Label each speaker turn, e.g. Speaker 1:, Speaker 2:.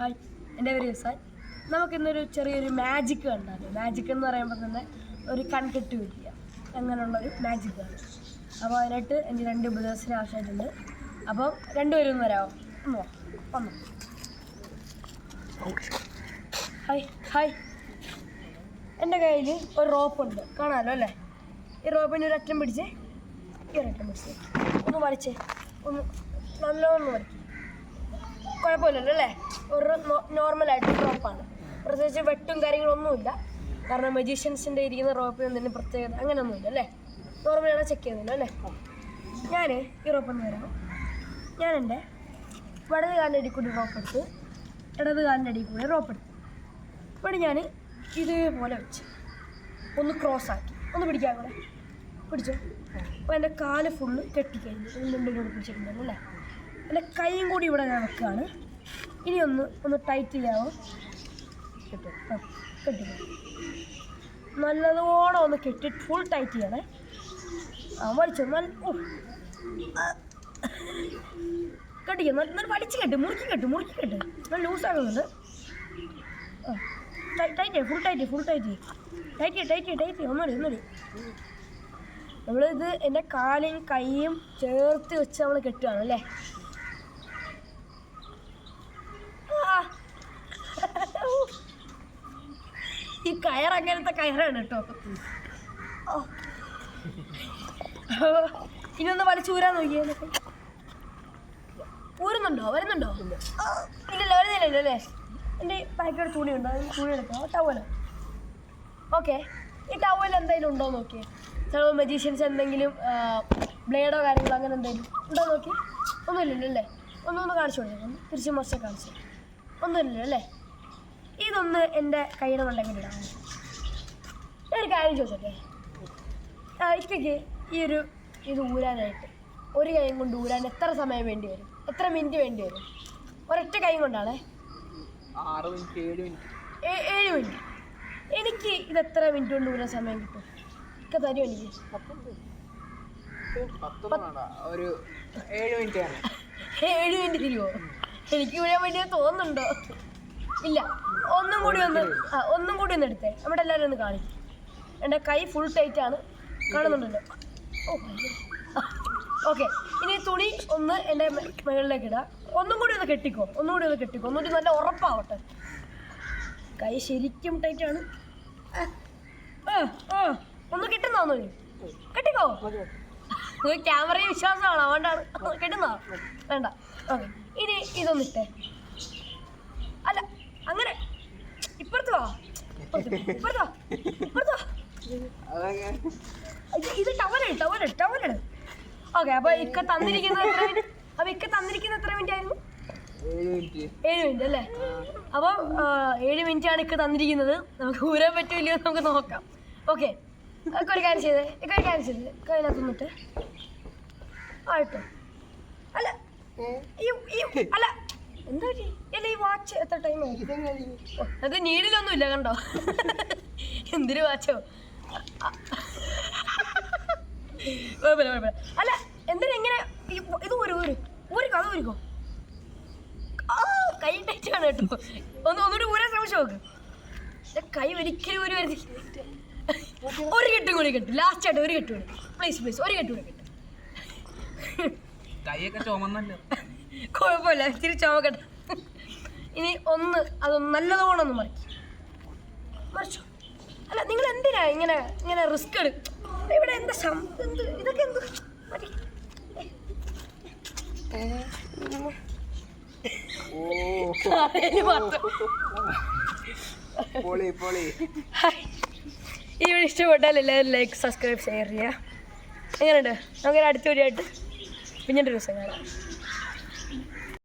Speaker 1: Hi എന്റെ പേര് യുസാൻ. നമുക്കിന്നൊരു ചെറിയൊരു മാജിക് കണ്ടാലോ? മാജിക് എന്ന് പറയുമ്പോൾ തന്നെ ഒരു കൺകെട്ട് വിദ്യ അങ്ങനെയുള്ളൊരു ആണ്. അപ്പോൾ അതിനായിട്ട് എനിക്ക് രണ്ട് ഉപദേശത്തിന് ആവശ്യമായിട്ടുണ്ട്. അപ്പോൾ രണ്ടുപേരും ഒന്ന് വരാമോ ഒന്ന് ഒന്നോ ഹായ് ഹായ് എന്റെ കയ്യിൽ ഒരു റോപ്പുണ്ട്. കാണാമല്ലോ അല്ലേ? ഈ റോപ്പിന്റെ ഒരു അറ്റം പിടിച്ച് ഈ ഒരു അറ്റം പിടിച്ച്. ഒന്ന് വലിച്ചേ. ഒന്ന് നല്ലോണം വലിക്കും. കുഴപ്പമില്ലല്ലോ അല്ലേ? ഒരു നോർമലായിട്ട് റോപ്പാണ് പ്രത്യേകിച്ച് വെട്ടും കാര്യങ്ങളൊന്നുമില്ല. കാരണം മജീഷ്യൻസിന്റെ ഇരിക്കുന്ന റോപ്പിന് എന്തെങ്കിലും പ്രത്യേകത അങ്ങനെയൊന്നുമില്ല അല്ലേ? നോർമലാണ് ചെക്ക് ചെയ്യുന്നില്ല അല്ലേ? ഞാൻ ഈ റോപ്പൊന്ന് വരാം ഞാൻ എന്റെ വടത് കാലിന്റെ അടി കൂടി റോപ്പ് എടുത്ത് ഇടത് കാലിന്റെ അടി കൂടി റോപ്പ് എടുത്തു. ഇവിടെ ഞാൻ ഇതേപോലെ വെച്ച് ഒന്ന് ക്രോസ് ആക്കി. ഒന്ന് പിടിക്കാൻ കൂടെ പിടിച്ചോ? അപ്പോൾ എന്റെ കാൽ ഫുള്ള് കെട്ടിക്കഴിഞ്ഞു. മുണ്ടിലൂടെ പിടിച്ചിട്ടുണ്ടല്ലോ അല്ലേ? എന്റെ കൈയും കൂടി ഇവിടെ ഞാൻ വെക്കുകയാണ്. ഇനി ഒന്ന് ഒന്ന് ടൈറ്റ് ചെയ്യാമോ ആ കെട്ടിക്കോ നല്ലതോടെ ഒന്ന് കെട്ടി ഫുൾ ടൈറ്റ് ചെയ്യണേ. ആ വലിച്ചു നല്ല ഓ. കെട്ടിക്കും നല്ല വലിച്ച് കെട്ട് മുറുക്കി കെട്ട് മുറുക്കി കെട്ട്. നല്ല ലൂസാകുന്നുണ്ട് ആ tight full tight full tight tight tight tight ഒന്നുകൂടി ഒന്നുകൂടി നമ്മളിത് എന്റെ കാലും കൈയും ചേർത്ത് വെച്ച് നമ്മൾ കെട്ടുകയാണ് അല്ലേ ആ. ഈ കയർ അങ്ങനത്തെ കയറാണ് കേട്ടോ. ഇനൊന്ന് വലിച്ചൂരാ ഒന്ന് വലിച്ച് നോക്കിയേ. എന്നൊക്കെ. ഊരുന്നുണ്ടോ? വരുന്നുണ്ടോ? ഇല്ലല്ലോ വരുന്നില്ലല്ലോ അല്ലേ? എന്റെ പാക്കറ്റ് തുണി ഉണ്ടോ തുണി എടുക്കാം ടവലോ ഓക്കെ. ഈ ടവൽ എന്തെങ്കിലും ഉണ്ടോ നോക്കിയേ. ചിലപ്പോൾ മജീഷ്യൻസ് എന്തെങ്കിലും ബ്ലേഡോ കാര്യങ്ങളോ അങ്ങനെ എന്തെങ്കിലും ഉണ്ടോ നോക്കി ഒന്നുമില്ലല്ലോ അല്ലേ? ഒന്നൊന്ന് കാണിച്ചു കൊടുക്കാം തിരിച്ച് മറിച്ച് കാണിച്ചു. ഒന്നുമില്ലല്ലോ അല്ലേ? ഇതൊന്ന് എന്റെ കയ്യുടെ ഉണ്ടെങ്കിൽ ഇടാം. ഒരു കാര്യം ചോദിച്ചോട്ടെ? ആ ഇക്കയ്ക്ക് ഈ ഒരു ഇത് ഊരാനായിട്ട് ഒരു കൈയും കൊണ്ട് ഊരാൻ എത്ര സമയം വേണ്ടി വരും? എത്ര മിനിറ്റ് വേണ്ടി വരും? ഒരൊറ്റ കൈ കൊണ്ടാണേ?
Speaker 2: ആറ് മിനിറ്റ് ഏഴ് മിനിറ്റ്
Speaker 1: ഏ- ഏഴ് മിനിറ്റ് എനിക്ക് ഇത് എത്ര മിനിറ്റ് കൊണ്ട് ഊരാൻ സമയം കിട്ടും? ഒക്കെ തരും എനിക്ക്?
Speaker 2: ഒരു ഏഴ് മിനിറ്റ്
Speaker 1: ഏഴ് മിനിറ്റ് തിരിയോ എനിക്ക് ഊരാൻ വേണ്ടി തോന്നുന്നുണ്ടോ? ഇല്ല. ഒന്നും കൂടി ഒന്ന് ആ ഒന്നും കൂടി ഒന്ന് എടുത്തേ. നമ്മുടെ എല്ലാവരും ഒന്ന് കാണിക്കും. എന്റെ കൈ ഫുൾ ടൈറ്റ് ആണ്. കാണുന്നുണ്ടല്ലോ? ഓക്കെ. ഇനി തുണി ഒന്ന് എന്റെ മുകളിലേക്ക് ഇടാം. ഒന്നും കൂടി ഒന്ന് കെട്ടിക്കോ. ഒന്നും കൂടി ഒന്ന് കെട്ടിക്കോ. ഒന്നുകൂടി നല്ല ഉറപ്പാവട്ടെ. കൈ ശരിക്കും ടൈറ്റ് ആണ്. ഒന്ന് കിട്ടുന്നോ കെട്ടിക്കോ? ഒരു ക്യാമറയിൽ വിശ്വാസമാണ്. അതുകൊണ്ടാണ്. കെട്ടുന്നോ? വേണ്ട. ഓക്കെ. ഇനി ഇതൊന്ന് ഇട്ടേ. അല്ല അങ്ങനെ. ഇപ്പുറത്തോ? ഇപ്പുറത്തോ ഇപ്പുറത്തോ അയ്യോ, ഇത് ടവലാണ് ടവലാണ് ടവലാണ് ഓക്കെ അപ്പൊ ഇക്ക തന്നിരിക്കുന്നത് എത്ര മിനിറ്റ് അപ്പൊ ഇക്ക തന്നിരിക്കുന്നത് എത്ര മിനിറ്റ് ആയിരുന്നു?
Speaker 2: ഏഴ് മിനിറ്റ്
Speaker 1: അല്ലേ? അപ്പം ഏഴ് മിനിറ്റ് ആണ് ഇക്ക തന്നിരിക്കുന്നത്. നമുക്ക് ഊരാൻ പറ്റൂല്ലോ നമുക്ക് നോക്കാം. ഓക്കെ ഒക്കെ ഒരു കാര്യം ചെയ്തേ ഇക്ക ഒരു കാര്യം ചെയ്തേ. അതിനകത്ത് നിന്നിട്ട്. ആയിട്ടോ അല്ല ഈ ഈ അല്ല എന്താ ഈ വാച്ച് എത്ര അത് നീഡിലൊന്നും ഇല്ല കണ്ടോ? എന്തിനു വാച്ചോ? അല്ല എന്തിനാ ഇങ്ങനെ ഇത് ഒരു ഒരു ഒരു കഥ ഒരുക്കോ? കൈ ടൈറ്റാണ് കേട്ടോ. ഒന്ന് ഒന്നുകൂടി ഊരാൻ ശ്രമിച്ചു നോക്ക്. കൈ ഒരിക്കലും ഒരു വരുത്തി ഒരു കെട്ടും കൂടി കെട്ടും. ലാസ്റ്റ് ആയിട്ട് ഒരു കെട്ടും കൂടി. പ്ലീസ് പ്ലീസ് ഒരു കെട്ടും കൂടി കെട്ടും.
Speaker 2: കൈയൊക്കെ ചുമന്നല്ലോ.
Speaker 1: കുഴപ്പമില്ല ഇത്തിരി ചുമക്കട്ടെ. ഇനി ഒന്ന് അത് നല്ലതോണം ഒന്ന് മറിക്കും മറിച്ചു അല്ല നിങ്ങൾ എന്തിനാ ഇങ്ങനെ ഇങ്ങനെ റിസ്ക് എടുക്കും ഇവിടെ എന്താ എന്ത് ഇതൊക്കെ എന്ത്? ഈ വീഡിയോ ഇഷ്ടപ്പെട്ടാൽ എല്ലാവരും ലൈക്ക് സബ്സ്ക്രൈബ് ഷെയർ ചെയ്യുക. എങ്ങനെയുണ്ട്? നമുക്ക് അടുത്ത വീഡിയോ ആയിട്ട് പിന്നീട് ദിവസം കാണാം.